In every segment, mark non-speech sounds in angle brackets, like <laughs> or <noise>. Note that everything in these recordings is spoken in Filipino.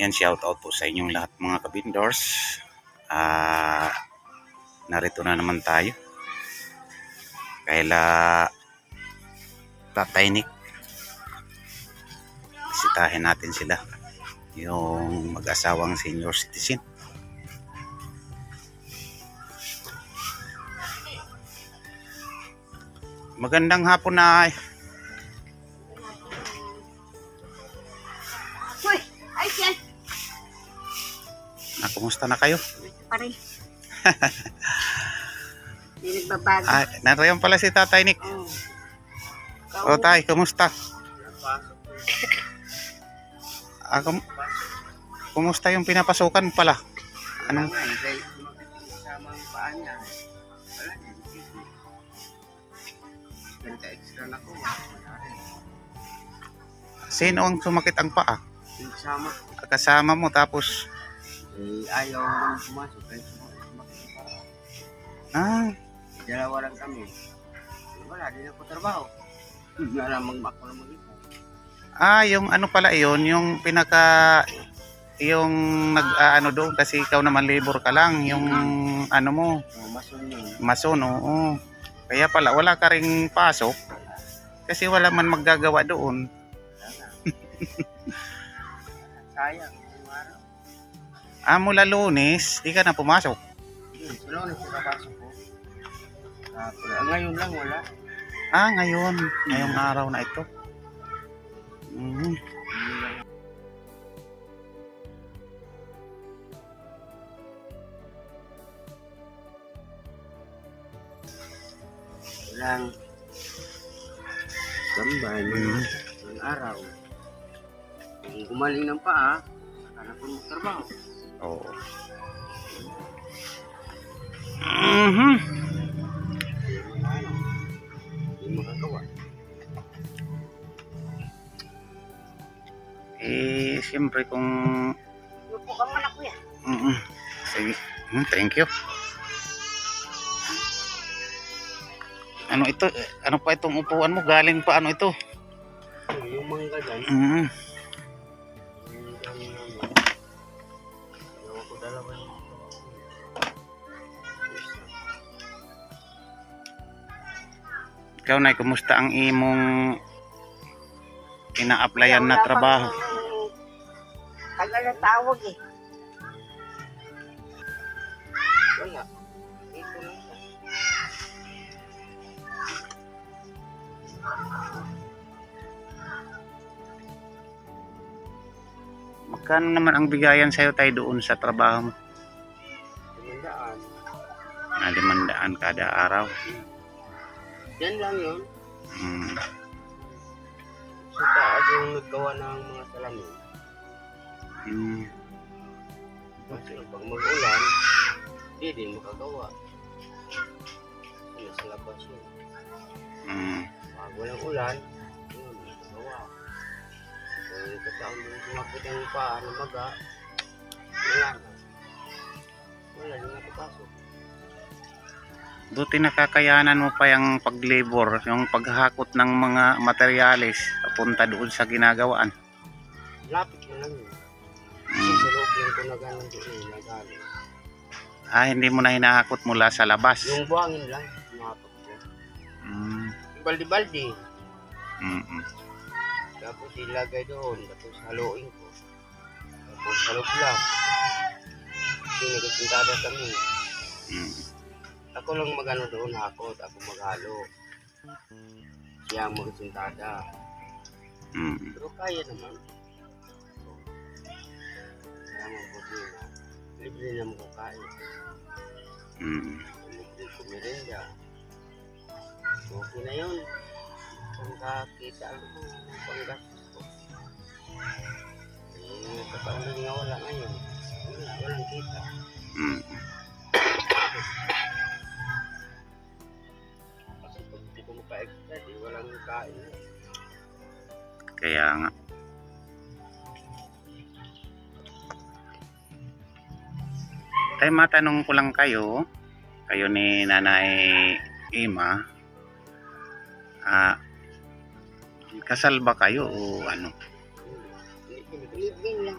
Yan, shout out po sa inyong lahat mga kabindors. Ah, narito na naman tayo. Kaila Tatay Nick. Bisitahin natin sila. Yung mag-asawang senior citizen. Magandang hapon na Hoy, kumusta na kayo? Pa rin. Hindi nagbabago. Ah, nariyan pala si Tatay Nick. Oh. O tay, kumusta? Ah, kum- kumusta yung pinapasukan pala? Anong sino ang sumakit ang paa? Sama. Kasama mo tapos Eh, ayaw naman pumasok. Kaya sumakit pa. ah, Dalawa lang kami. Wala, di na ko trabaho. Wala magmako na mag-isa. ah yung ano pala yon yung pinaka yung nag ah, ano doon kasi ikaw naman labor ka lang yung ano mo Oh, mason yun. mason oo kaya pala wala ka ring pasok kasi wala man maggagawa doon <laughs> Sayang. Ah mula lunes di ka na pumasok Yun, sila na sila pasok ko. Tapos, ah, ngayon lang wala. ah ngayon ngayong araw na ito Mhm. Walang gambay Mhm. ng araw. Kung gumaling ng paa, saka na po magtrabaho. Oo. Mhm. Hindi makagawa. Eh, siyempre kung... Lupo ka muna kuya. Mm Sige. Mm, thank you. Ano ito? Ano pa itong upuan mo? Galing pa ano ito? Yung mangga dyan, Mm. yung Ikaw na, kumusta ang imong ina-applyan na trabaho? Tagal na tawag eh. Wala. Dito lang siya. Magkano naman ang bigayan sa'yo tayo doon sa trabaho mo? Tumandaan. Na limandaan kada araw. Yan lang yun. Mm. Sa taas yung naggawa ng mga salamin. Mm. Kasi pag mag-ulan, hindi din makagawa. Nasa labas yun. Mm. Pag walang ulan, yun, makagawa. So, yung kataon din sumapit ang paa ng maga, wala na. Buti nakakayanan mo pa yung pag-labor, yung paghakot ng mga materyales papunta doon sa ginagawaan. Lapit mo lang yun. Kasi Mm. sa loob lang ko na gano'n doon. Ah, hindi mo na hinahakot mula sa labas. Yung buhangin lang, sumapit ko. Mm. Baldi-baldi. Mm-mm. Tapos ilagay doon, tapos haluin ko. Tapos halog lang. Kasi nagkasintada kami. Mm. Ako lang magano doon hakot, ako maghalo. Siya ang magkasintada. Mm. Pero kaya naman. Kaya mo po na. Libre naman ko kaya. Mm. Libre ko merenda. Okay na yun. Pangkakita ako mo, panggastos ko. Eh, kapag nga wala ngayon, wala, walang kita. Mm. <coughs> walang kain. Kaya nga. Tay, matanong ko lang kayo, kayo ni Nanay Ima, ah, kasal ba kayo o ano? Libre lang.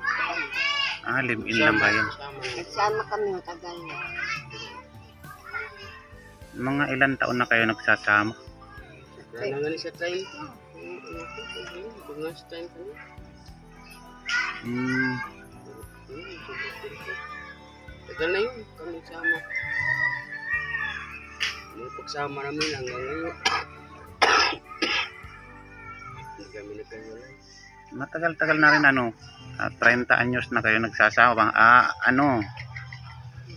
Ah, live-in lang ba yun? Nagsama kami matagal na. Mga ilan taon na kayo nagsasama? Kaya na nga sa time sa time ko. Hmm. Tagal na yun, kami sama. May pagsama namin hanggang ngayon. Hindi kami nagkahiwalay. Matagal-tagal na rin ano. ah, 30 anyos na kayo nagsasama. Ah, ano?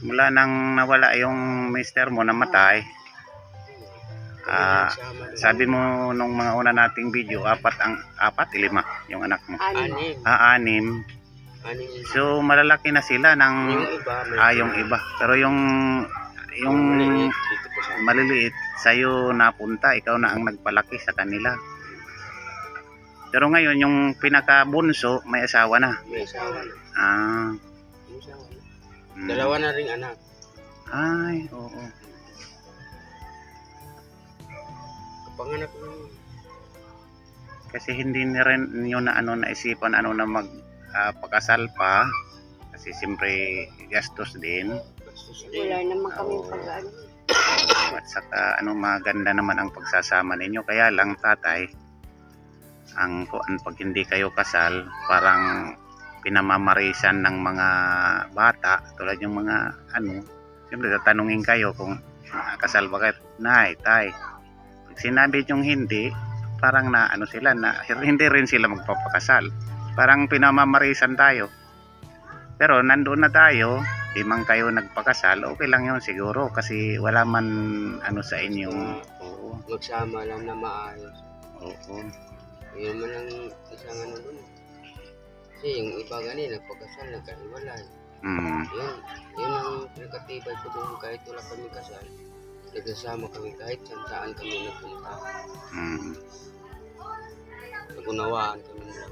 Mula nang nawala yung mister mo namatay. Ah, Nagsama rin. Sabi mo nung mga una nating video, apat ang apat, lima yung anak mo. Anim. Ah, anim. So malalaki na sila ng yung iba. may- ah, yung iba. Pero yung yung Maliliit dito po sa maliliit sa'yo napunta, ikaw na ang nagpalaki sa kanila. Pero ngayon yung pinakabunso may asawa na. May asawa na. Ah. May asawa na. mm. Dalawa na ring anak. Ay, oo. Kapanganak ko yun. Kasi hindi ni rin nyo na ano naisipan ano na mag ah, pakasal pa kasi siyempre gastos din Bastos din. Wala naman kami Oo. pag-ano. at saka ano maganda naman ang pagsasama ninyo kaya lang tatay ang kuan pag hindi kayo kasal parang pinamamarisan ng mga bata tulad yung mga ano siyempre tatanungin kayo kung ah, kasal ba kayo nay tay sinabi yung hindi parang na ano sila na <laughs> hindi rin sila magpapakasal parang pinamamarisan tayo pero nandoon na tayo di man kayo nagpakasal okay lang yun siguro kasi wala man ano sa inyo oo Magsama lang na maayos. oo Yun man ang isang ano dun. Kasi yung iba gani, nagpagkasal, nagkahiwalay. mm. Yun, yun ang pinakatibay ko doon kahit wala kami kasal. Nagsasama kami kahit saan saan kami nagpunta. Mm. Nagunawaan kami nila.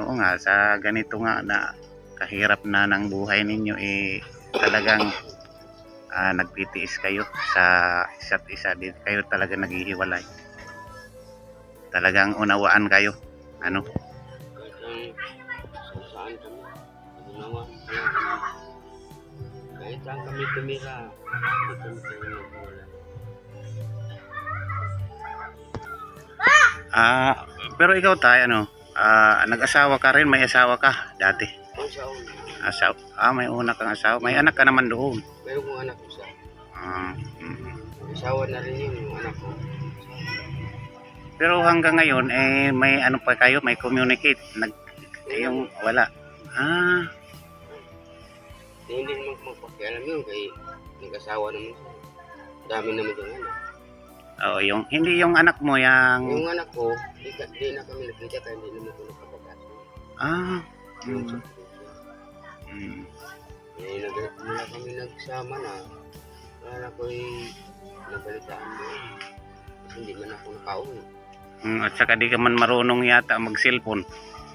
Oo nga, sa ganito nga na kahirap na ng buhay ninyo eh talagang ah, nagtitiis kayo sa isa't isa. Di kayo talaga naghihiwalay. Talagang unawaan kayo. Ano? Saan kami tumira, kami kami nagwala. Ah, pero ikaw tayo ano? Ah, nag-asawa ka rin, may asawa ka dati. Una, Asawa. Ah, may una kang asawa. May anak ka naman doon. meron kong anak ko sa Ah, mm. asawa na rin yun, yung anak ko. Pero hanggang ngayon eh may ano pa kayo, may communicate. Nag eh, yung wala. Ah, Eh, hindi naman magpakialam yun kay nag-asawa naman siya. Dami naman yung anak. oh, yung hindi yung anak mo yang Yung anak ko, di, di na kami nakita kaya hindi naman ko nakapagkaso. ah, Yung mm, mm, Eh, nag, mula kami nagsama na, wala na ko nabalitaan mo. Kasi hindi man ako nakauwi. mm, at saka di ka man marunong yata mag-cellphone.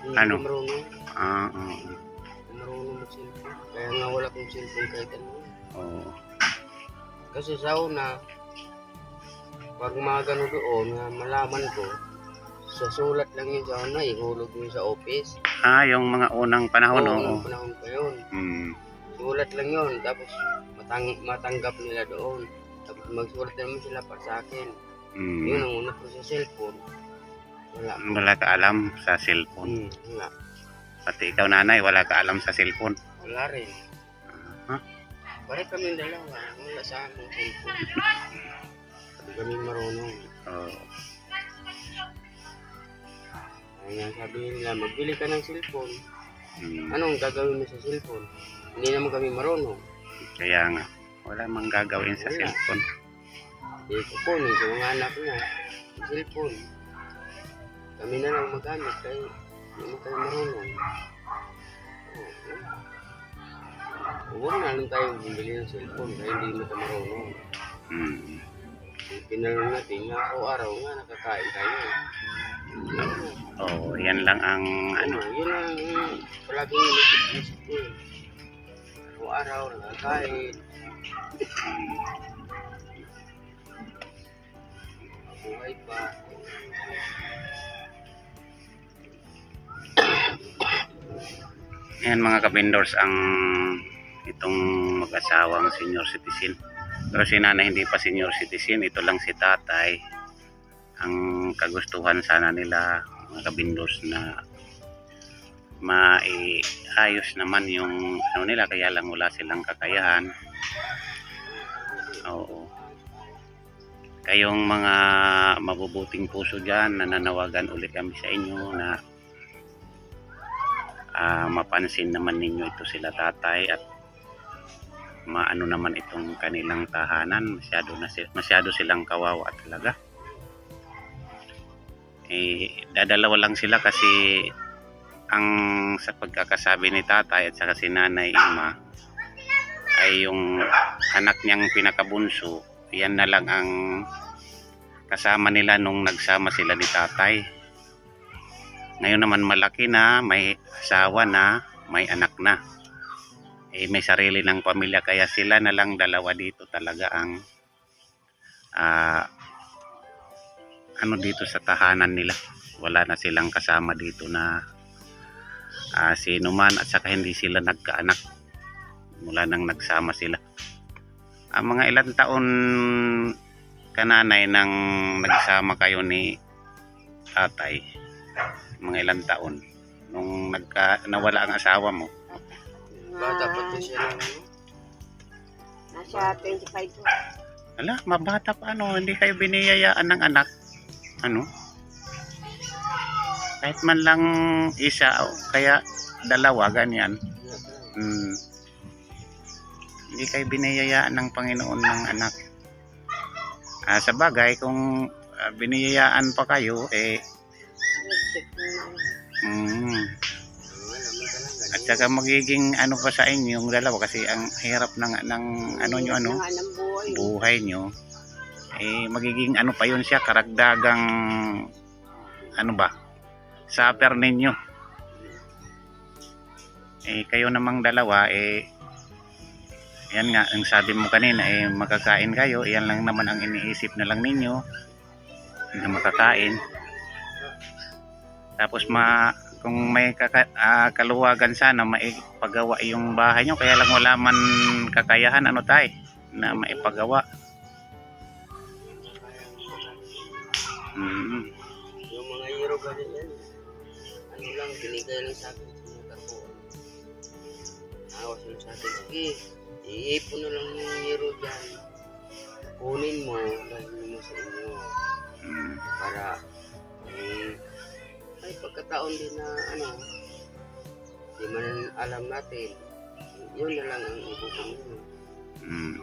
Hindi Ano? marunong. Ah, oo. Kaya nga wala kong cellphone kahit ano. Oo. Kasi sa una, pag mga gano doon, na malaman ko, sa sulat lang yun sa una, ihulog yun sa office. Ah, yung mga unang panahon, Oo, oo. panahon pa yun. Mm, Sulat lang yun, tapos matang matanggap nila doon. Tapos magsulat naman sila para sa akin. mm. Yun ang una ko sa cellphone. Wala. Wala ka alam sa cellphone. Hmm, wala. Pati ikaw nanay, wala ka alam sa cellphone. Wala rin. Ah, Pare kami dalawa, wala sa aming cellphone. Hindi kami marunong. oo. Kaya nga sabi nila, magbili ka ng cellphone. Mm, Anong gagawin mo sa cellphone? Hindi naman kami marunong. kaya nga, wala mang gagawin sa Wala. cellphone. Hindi ko kunin sa mga anak niya. Cellphone. Kami na lang magamit kaya hindi mo kayo marunong. Oo. Huwag na lang tayo bumili ng cellphone kaya hindi mo tayo marunong. Mm. Isipin na lang natin na araw-araw nga nakakain tayo. Oo, yan lang ang Ano, yun ang palaging inisip-isip ko. eh. Araw-araw nakakain. Buhay pa. Ayan mga kabindors ang itong mag-asawang senior citizen. Pero si nanay hindi pa senior citizen, ito lang si tatay. Ang kagustuhan sana nila mga kabindors na maiayos naman yung ano nila kaya lang wala silang kakayahan. Oo. Kayong mga mabubuting puso dyan, nananawagan ulit kami sa inyo na ah, mapansin naman ninyo ito sila tatay at maano naman itong kanilang tahanan. Masyado na masyado silang kawawa talaga. Eh dadalawa lang sila kasi ang sa pagkakasabi ni tatay at saka si nanay Ima ay yung anak niyang pinakabunso. Yan na lang ang kasama nila nung nagsama sila ni tatay. Ngayon naman malaki na, may asawa na, may anak na. Eh, may sarili ng pamilya kaya sila na lang dalawa dito talaga ang ah, ano dito sa tahanan nila. Wala na silang kasama dito na ah, sino man at saka hindi sila nagkaanak mula nang nagsama sila. Ang mga ilang taon kananay nang nagsama kayo ni tatay mga ilang taon nung nagka nawala ang asawa mo Bata pa to siya. Nasa 25 po. ala mabata pa ano hindi kayo biniyayaan ng anak ano kahit man lang isa o kaya dalawa ganyan hmm. hindi kayo biniyayaan ng Panginoon ng anak ah, sa bagay kung ah, biniyayaan pa kayo eh mm, saka magiging ano pa sa inyo yung dalawa kasi ang hirap ng ng ano nyo ano ng buhay. buhay nyo. Eh magiging ano pa yun siya karagdagang ano ba supper ninyo. Eh kayo namang dalawa eh yan nga ang sabi mo kanina eh makakain kayo yan lang naman ang iniisip na lang ninyo na makakain. Tapos ma kung may kaka, ah, kaluwagan sana maipagawa yung bahay nyo kaya lang wala man kakayahan ano tay na maipagawa mm, Yung mga hero ganyan yan. Ano lang, binigay lang sa akin sa mga karbuan. Awas lang sa akin. Sige, iipon na lang yung hero dyan. Kunin mo, dalhin mo sa inyo. mm, Para, eh, ay pagkataon din na ano, di man alam natin, yun na lang ang ibubong nyo. mm,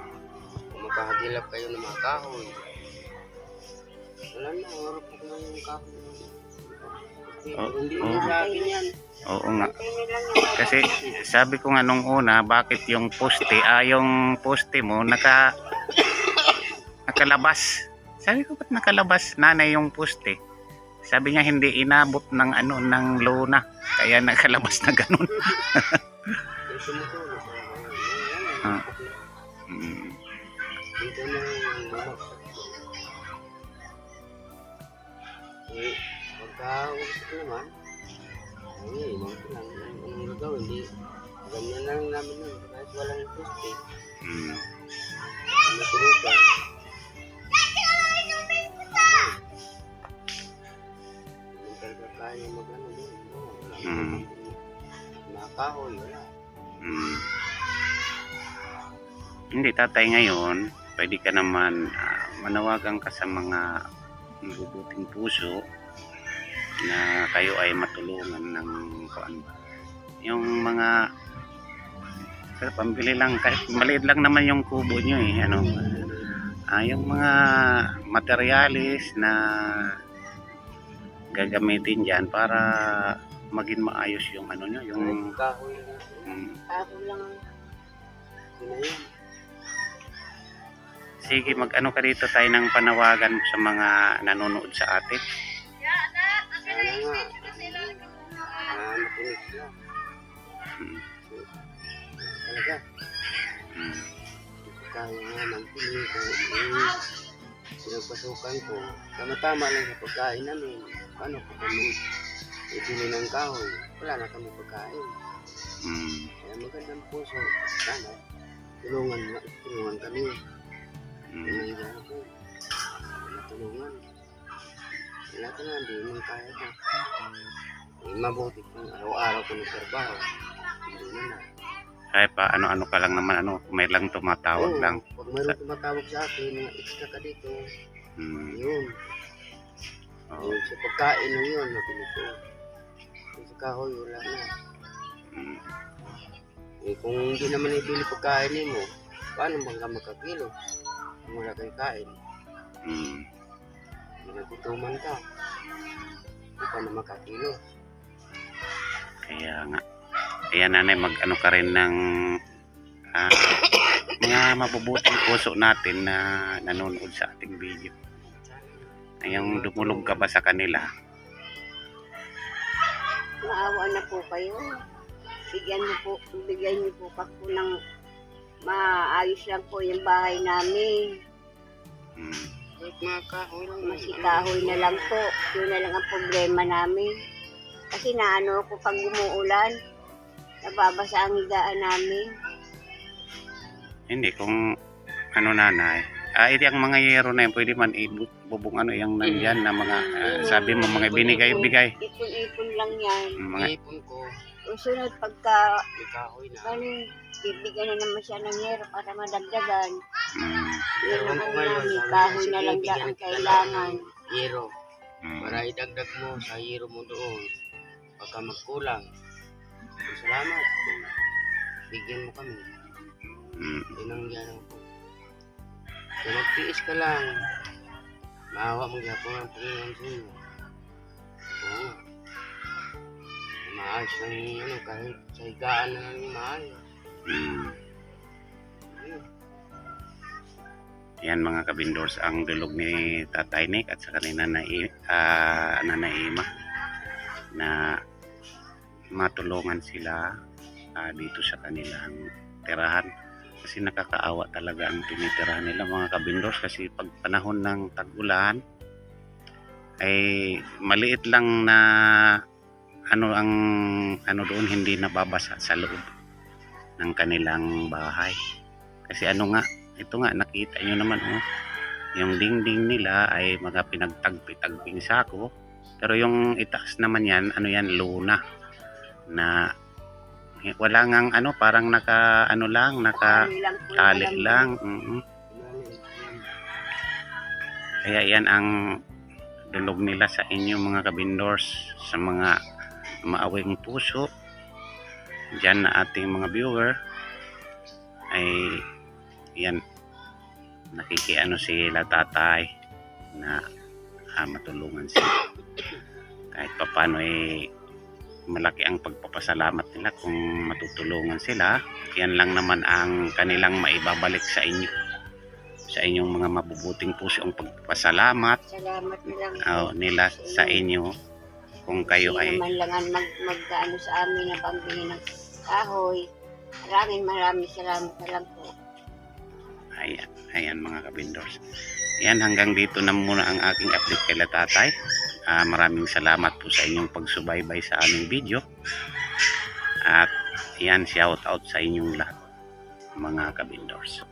Kung makahagilap kayo ng mga kahoy, wala na, harap ko na yung kahoy. Okay, Oh, hindi oh. na sa akin yan. oo nga kasi sabi ko nga nung una bakit yung poste ah yung poste mo naka <coughs> nakalabas sabi ko ba't nakalabas nanay yung poste sabi niya hindi inabot ng ano ng lona kaya nakalabas na ganun <laughs> Ah. mm, pagka usap naman, ay, mga lang, ang gagawin, hindi, ganyan lang namin yun, kahit walang poste, mm, natulugan. Mm. Nakahoy, wala. mm. hindi tatay ngayon pwede ka naman ah, manawagan ka sa mga mabubuting puso na kayo ay matulungan ng kuan yung mga pambili lang kahit maliit lang naman yung kubo nyo eh ano ah, yung mga materialis na gagamitin dyan para maging maayos yung ano nyo yung kahoy lang, mm, ako. Lang sige mag ano ka dito tayo ng panawagan sa mga nanonood sa atin. Sana nga, ah, makinig sila. mm, Talaga, mm, kaya nga eh, pinagpasukan ko, tama-tama lang sa pagkain namin. Paano ko kami ibili ng kahoy? Wala na kami pagkain. Mm. Kaya magandang puso. Sana, tulungan, tulungan kami. Mm. Pinanggalan ko. Wala tulungan. Wala ka na, hindi mo kaya ka. Eh, mabuti kung araw-araw ko nagtrabaho. Hindi na na. Kaya pa ano-ano ka lang naman ano, kung may lang tumatawag Oo, lang. Pag mayroon tumatawag sa akin, mga extra ka dito, Mm. yun. Oo. Yung sa pagkain na yun, nabili ko. Sa kahoy, wala na. Mm. Eh, kung hindi naman ibili pagkain mo, paano bang ka magkakilo? Kung wala kang kain, Mm. nagutuman ka. Hindi ka na makakilo. Kaya nga. Kaya nanay mag ano ka rin ng ah, mga mabubuting puso natin na nanonood sa ating video. Yung dumulog ka ba sa kanila? Maawa na po kayo. Bigyan niyo po, bigyan niyo po pa po ng maayos lang po yung bahay namin. Mm. Kahit mga kahoy lang. Masikahoy na lang po. Yun na lang ang problema namin. Kasi naano ko pag umuulan, nababasa ang higaan namin. Hindi kung ano nanay. Ah, hindi ang mga yero na yun, pwede man ibubong ano yung nandyan na mga ah, sabi mo mga binigay-bigay. Ipon-ipon lang yan. Mga Ipon ko, O sunod pagka, may kahoy na. ano, bibigyan na naman siya ng hero para madagdagan. mm, Yun Ewan ang ko ano ngayon, namin, sabi kahoy niya, na lang bigyan ang kita ng kailangan. Hero. mm, Para idagdag mo sa hero mo doon. Pagka magkulang. Salamat. Bigyan mo kami. mm, Pinanggalan ko. Kaya magtiis ka lang. Maawa mo gapon ang Panginoon sa inyo. Oo. Maayos lang ano, kahit sa higaan na lang maayos. Ayun. Yan mga kabindors ang dulog ni Tatay Nick at sa kanina na uh, Nanay Ima na matulungan sila ah, dito sa kanilang tirahan kasi nakakaawa talaga ang tinitirahan nila mga kabindors kasi pag panahon ng tag-ulan ay maliit lang na ano ang ano doon hindi nababasa sa loob ng kanilang bahay. Kasi ano nga ito nga nakita nyo naman oh. Yung dingding nila ay mga pinagtagpi-tagping sako. Pero yung itaas naman yan ano yan luna na wala ngang ano parang naka ano lang naka Tali lang mm Pinali. kaya yan ang dulog nila sa inyo mga kabindors sa mga maawing puso dyan na ating mga viewer ay yan nakikiano sila tatay na ah, matulungan sila kahit papano eh malaki ang pagpapasalamat nila kung matutulungan sila yan lang naman ang kanilang maibabalik sa inyo sa inyong mga mabubuting puso ang pagpapasalamat Salamat na lang. ah, nila sa inyo kung kayo ay naman lang ang mag, mag ano sa amin na pambili ng kahoy. Maraming maraming salamat na lang po. Ayan, ayan mga kabindors. Yan, hanggang dito na muna ang aking update kay tatay. Ah, maraming salamat po sa inyong pagsubaybay sa aming video. At yan, shout out sa inyong lahat mga kabindors.